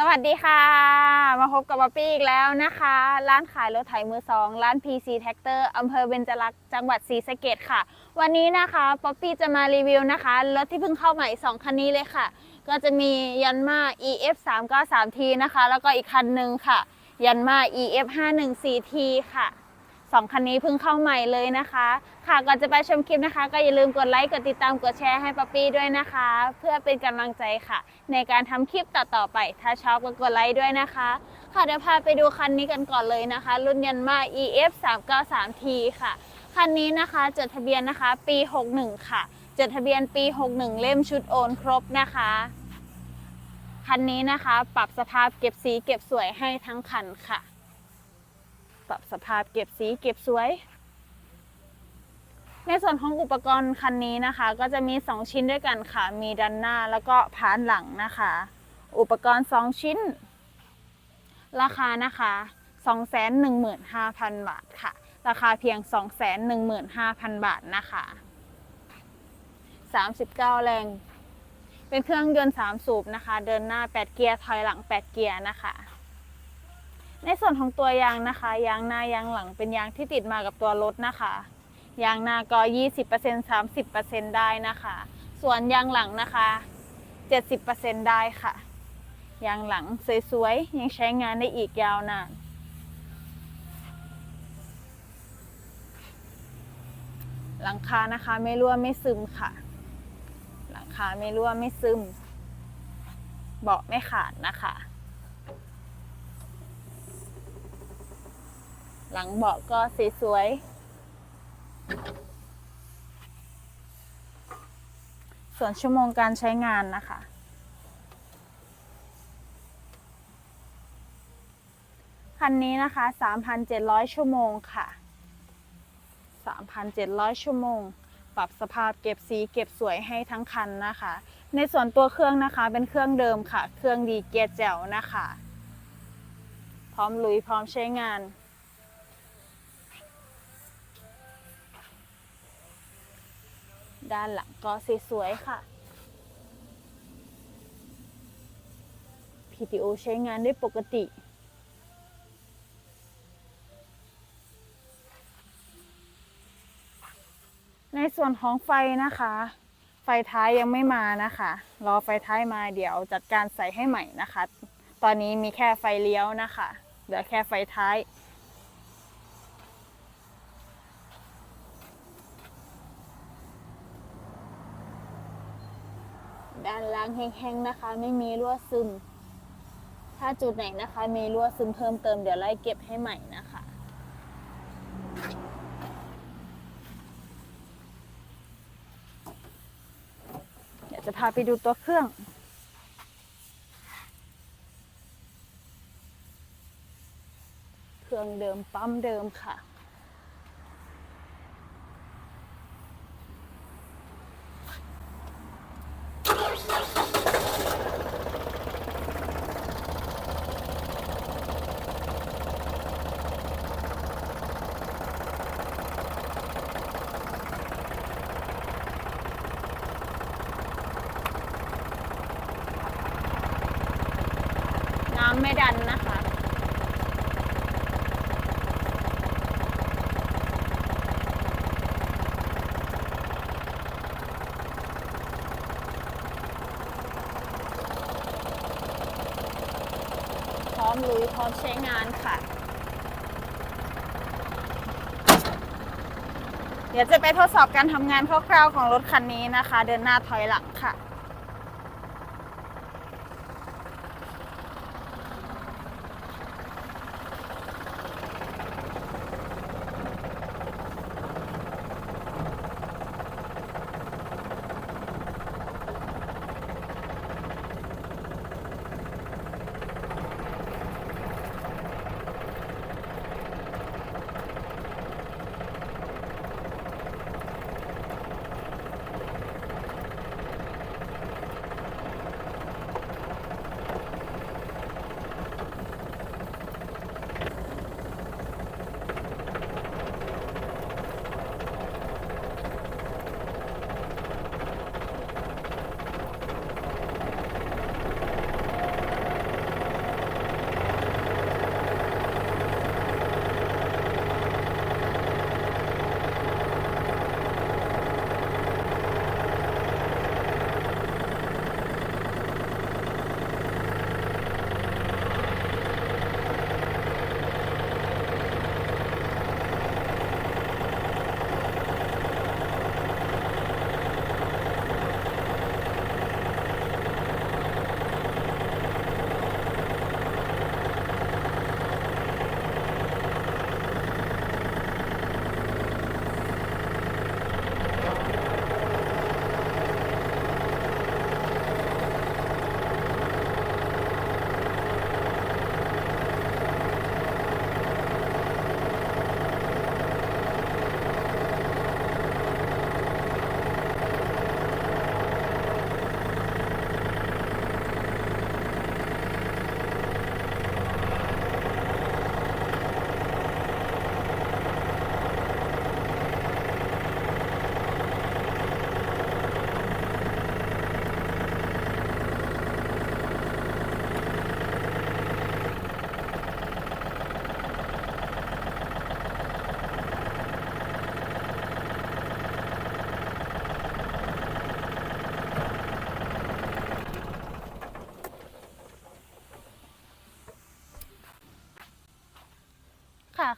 สวัสดีค่ะ มาพบกับป๊อปปี้อีกแล้วนะคะ ร้านขายรถไถมือสองร้าน PC Tractor อำเภอเบญจลักษณ์จังหวัดศรีสะเกดค่ะ วันนี้นะคะป๊อปปี้จะมารีวิวนะคะ รถที่เพิ่งเข้าใหม่2คันนี้เลยค่ะ ก็จะมียันมา EF 3 9 3 T นะคะ แล้วก็อีกคันหนึ่งค่ะ ยันมา EF 5 1 4 T ค่ะ สองคันนี้เพิ่งเข้าใหม่เลยนะคะ ค่ะก่อนจะไปชมคลิปนะคะ ก็อย่าลืมกดไลค์ กดติดตาม กดแชร์ให้ป๊อปปี้ด้วยนะคะ เพื่อเป็นกำลังใจค่ะ ในการทำคลิปต่อๆไป ถ้าชอบก็กดไลค์ด้วยนะคะ ค่ะเดี๋ยวพาไปดูคันนี้กันก่อนเลยนะคะ รุ่นยันมา EF 3 9 3 T ค่ะ คันนี้นะคะจดทะเบียนนะคะ ปี 61 ค่ะจดทะเบียนปี 61 เล่มชุดโอนครบนะคะคันนี้นะคะ ปรับสภาพเก็บสีเก็บสวยให้ทั้งคันค่ะ ปรับสภาพเก็บสีเก็บสวย ในส่วนของอุปกรณ์คันนี้นะคะ ก็จะมี 2 ชิ้นด้วยกันค่ะ มีด้านหน้าแล้วก็พานหลังนะคะ อุปกรณ์ 2 ชิ้น ราคานะคะ 215,000 บาทค่ะ ราคาเพียง 215,000 บาทนะคะ 39 แรงเป็นเครื่องยนต์3สูบนะคะ เดินหน้า 8 เกียร์ ถอยหลัง 8 เกียร์นะคะ ในส่วนของตัวยางนะคะ ยางหน้ายางหลังเป็นยางที่ติดมากับตัวรถนะคะ ยางหน้าก็ 20% 30%ได้นะคะ ส่วนยางหลังนะคะ 70%ได้ค่ะ ยางหลังสวยๆ ยังใช้งานได้อีกยาวนานหลังคานะคะไม่รั่วไม่ซึมค่ะ หลังคาไม่รั่วไม่ซึม เบาะไม่ขาดนะคะ หลังเบาะก็สีสวยส่วนชั่วโมงการใช้งานนะคะ คันนี้นะคะ 3,700 ชั่วโมงค่ะ 3,700 ชั่วโมง ปรับสภาพเก็บสีเก็บสวยให้ทั้งคันนะคะ ในส่วนตัวเครื่องนะคะเป็นเครื่องเดิมค่ะ เครื่องดีเกียร์แจ๋วนะคะ พร้อมลุยพร้อมใช้งาน ด้านหลังก็สวยๆค่ะ PTO ใช้งานได้ปกติในส่วนของไฟนะคะ ไฟท้ายยังไม่มานะคะ รอไฟท้ายมาเดี๋ยวจัดการใส่ให้ใหม่นะคะ ตอนนี้มีแค่ไฟเลี้ยวนะคะ เหลือแค่ไฟท้าย ด้าน ล่างแห้งๆนะคะ ไม่มีรั่วซึม ถ้าจุดไหนนะคะ มีรั่วซึมเพิ่มเติมเดี๋ยวไล่เก็บให้ใหม่นะคะเดี๋ยวจะพาไปดูตัวเครื่องเครื่องเดิมปั๊มเดิมค่ะ น้ำไม่ดันนะคะพร้อมลุยพร้อมใช้งานค่ะ เดี๋ยวจะไปทดสอบการทำงานคร่าวๆของรถคันนี้นะคะ เดินหน้าถอยหลังค่ะ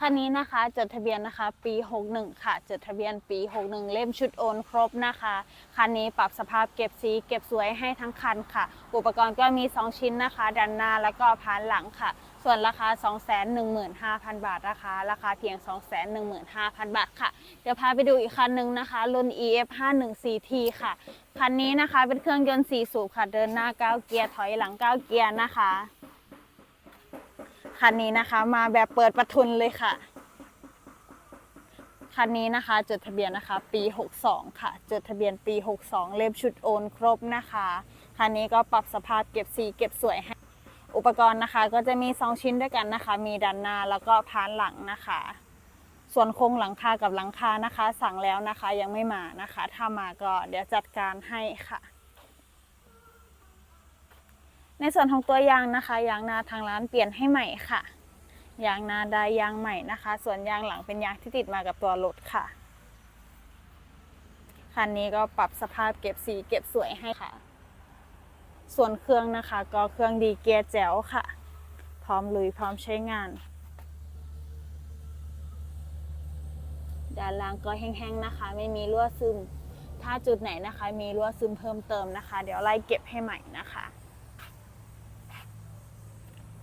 คันนี้นะคะจดทะเบียนนะคะปี 61 ค่ะจดทะเบียนปี 61 เล่มชุดโอนครบนะคะ คันนี้ปรับสภาพเก็บสีเก็บสวยให้ทั้งคันค่ะ อุปกรณ์ก็มี 2 ชิ้นนะคะ ด้านหน้าแล้วก็พานหลังค่ะ ส่วนราคา 215,000 บาทราคาราคาเพียง 215,000 บาทค่ะ เดี๋ยวพาไปดูอีกคันหนึ่งนะคะ รุ่น EF 5 1 4 T ค่ะ คันนี้นะคะเป็นเครื่องยนต์4สูบค่ะ เดินหน้า 9 เกียร์ถอยหลัง 9 เกียร์นะคะ คันนี้นะคะ มาแบบเปิดประทุนเลยค่ะ คันนี้นะคะ จดทะเบียนนะคะ ปี 62 ค่ะ จดทะเบียนปี 62 เล่มชุดโอนครบนะคะ คันนี้ก็ปรับสภาพเก็บสีเก็บสวยให้ อุปกรณ์นะคะ ก็จะมี 2 ชิ้นด้วยกันนะคะ มีด้านหน้าแล้วก็พานหลังนะคะ ส่วนโครงหลังคากับหลังคานะคะ สั่งแล้วนะคะยังไม่มานะคะ ถ้ามาก็เดี๋ยวจัดการให้ค่ะ ในส่วนของตัวยางนะคะยางนาทางร้านเปลี่ยนให้ใหม่ค่ะยางนาได้ยางใหม่นะคะ ส่วนยางหลังเป็นยางที่ติดมากับตัวรถค่ะคันนี้ก็ปรับสภาพเก็บสีเก็บสวยให้ค่ะ ส่วนเครื่องนะคะก็เครื่องดีเกียร์แจ๋วค่ะ พร้อมลุยพร้อมใช้งาน ด้านล่างก็แห้งๆนะคะ ไม่มีรั่วซึม ถ้าจุดไหนนะคะ มีรั่วซึมเพิ่มเติมนะคะ เดี๋ยวไล่เก็บให้ใหม่นะคะ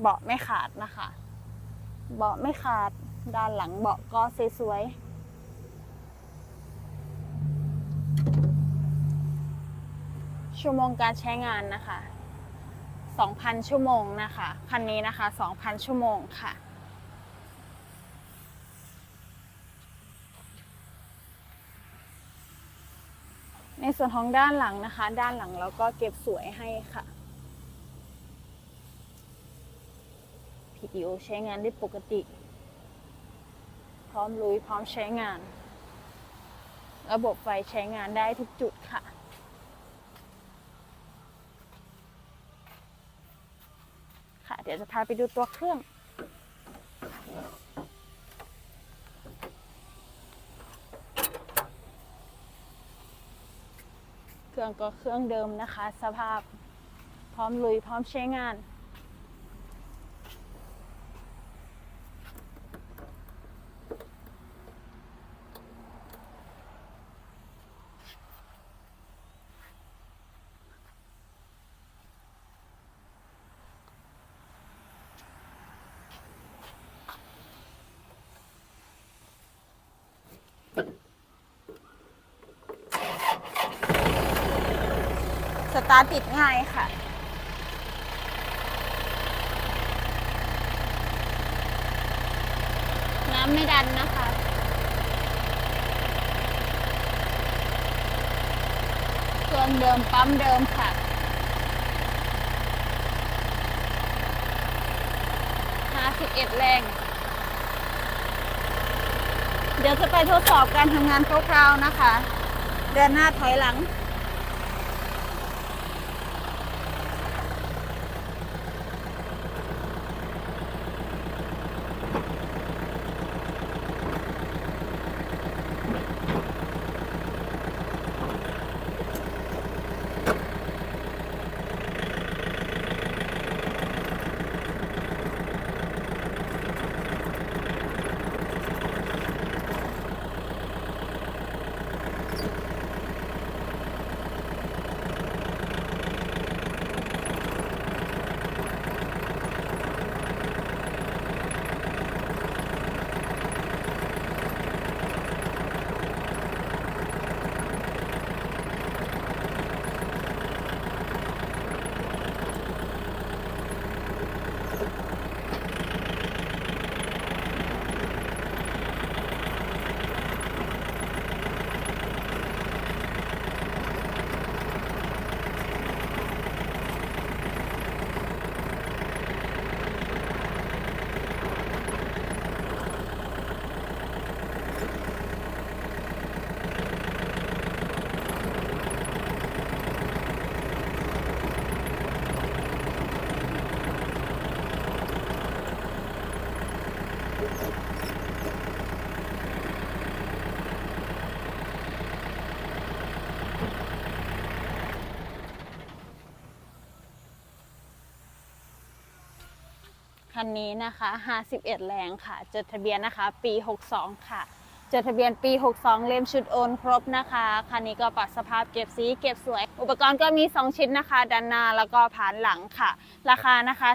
เบาะไม่ขาดนะคะ เบาะไม่ขาด ด้านหลังเบาะก็สวยๆ ชั่วโมงการใช้งานนะคะ 2,000 ชั่วโมงนะคะ คันนี้นะคะ 2,000 ชั่วโมงค่ะในส่วนของด้านหลังนะคะ ด้านหลังเราก็เก็บสวยให้ค่ะ PTO ใช้งานได้ปกติ พร้อมลุยพร้อมใช้งาน ระบบไฟใช้งานได้ทุกจุดค่ะ ค่ะ เดี๋ยวจะพาไปดูตัวเครื่องเครื่องก็เครื่องเดิมนะคะ สภาพพร้อมลุยพร้อมใช้งาน สตาร์ทติดง่ายค่ะ น้ำไม่ดันนะคะ เครื่องเดิมปั๊มเดิมค่ะ 51 แรง เดี๋ยวจะไปทดสอบการทำงานคร่าวๆนะคะ เดินหน้าถอยหลัง คันนี้นะคะ 51 แรงค่ะ จดทะเบียนนะคะ ปี 62 ค่ะ จดทะเบียนปี 62 เล่มชุดโอนครบนะคะ คันนี้ก็ปรับสภาพเก็บสีเก็บสวย อุปกรณ์ก็มี 2 ชิ้นนะคะ ด้านหน้าแล้วก็ผ่านหลังค่ะ ราคานะคะ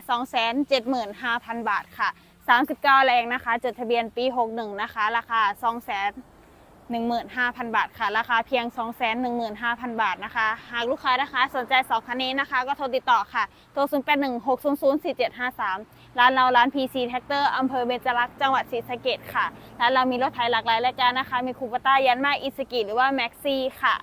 275,000 บาทค่ะ 39 แรงนะคะ จดทะเบียนปี 61 นะคะ ราคา 2 15,000 บาทค่ะ ราคาเพียง 215,000 บาทนะคะ หากลูกค้านะคะสนใจสองคันนี้นะคะ ก็โทรติดต่อค่ะ โทร 0816004753 ร้านเราร้าน PC Tractor อำเภอเบญจรักษ์จังหวัดศรีสะเกษค่ะ ร้านเรามีรถไถหลากหลายรายการนะคะ มีคูปต้ายันมาอิสกิหรือว่าแม็กซี่ค่ะ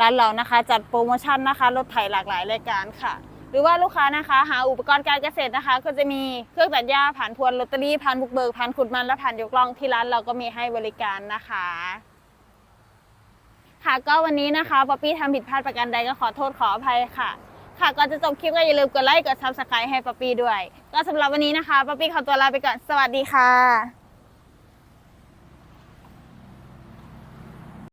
ร้านเรานะคะจัดโปรโมชั่นนะคะ รถไถหลากหลายรายการค่ะ หรือว่าลูกค้านะคะ หาอุปกรณ์การเกษตรนะคะ ก็จะมีเครื่องตัดหญ้าผ่านพวนลอตเตอรี่ผ่านบุกเบิกผ่านขุดมันและผ่านยกล่องที่ร้านเราก็มีให้บริการนะคะ ค่ะก็วันนี้นะคะป๊อปปี้ทำผิดพลาดประการใดก็ขอโทษขออภัยค่ะ ค่ะก่อนจะจบคลิปก็อย่าลืมกดไลค์กดซับสไครต์ให้ป๊อปปี้ด้วย ก็สำหรับวันนี้นะคะป๊อปปี้ขอตัวลาไปก่อนสวัสดีค่ะ